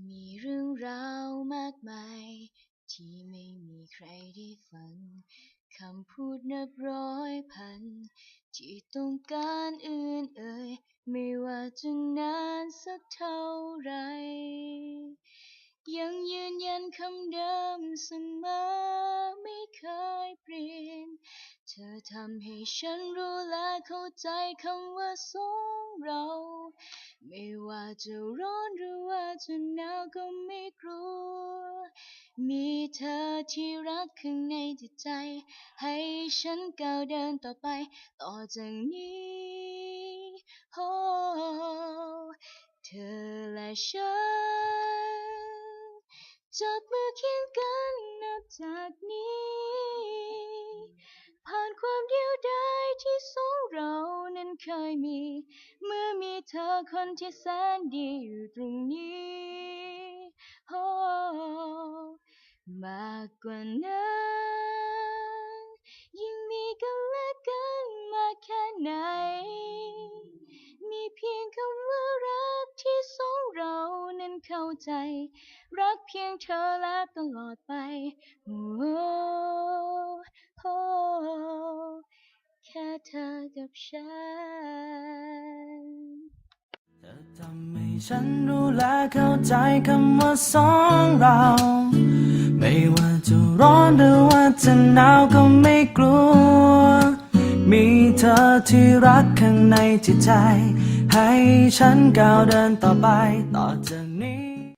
มีเรื่องราวมากมาย ที่ไม่มีใครได้ฟังคำพูดนับร้อยพัน ที่ต้องการอื่นเอ่ย ไม่ว่าจะนานสักเท่าไร ยังยืนยันคำเดิมเสมอไม่เคยเปลี่ยน เธอทำให้ฉันรู้และเข้าใจคำว่าสง เรา ไม่ว่าจะร้อนหรือว่าจะหนาวก็ไม่กลัว มีเธอที่รักข้างในจิตใจ ให้ฉันก้าวเดินต่อไป ต่อจากนี้โอ้เธอและฉันจับมือเคียงกันนับจากนี้ ผ่านความเดียวดายที่สองเรา เคยมี เมื่อมีเธอคนที่แสนดีอยู่ตรงนี้โอ้มากกว่านั้นยิ่งมีกันและกันมากแค่ไหน มีเพียงคำว่ารักที่สองเรานั้นเข้าใจ รักเพียงเธอและตลอดไป กับฉันเธอทำให้ฉันรู้และเข้าใจคำว่าสองเรา ไม่ว่าจะร้อนหรือว่าจะหนาวก็ไม่กลัว มีเธอที่รักข้างในจิตใจ ให้ฉันก้าวเดินต่อไปต่อจากนี้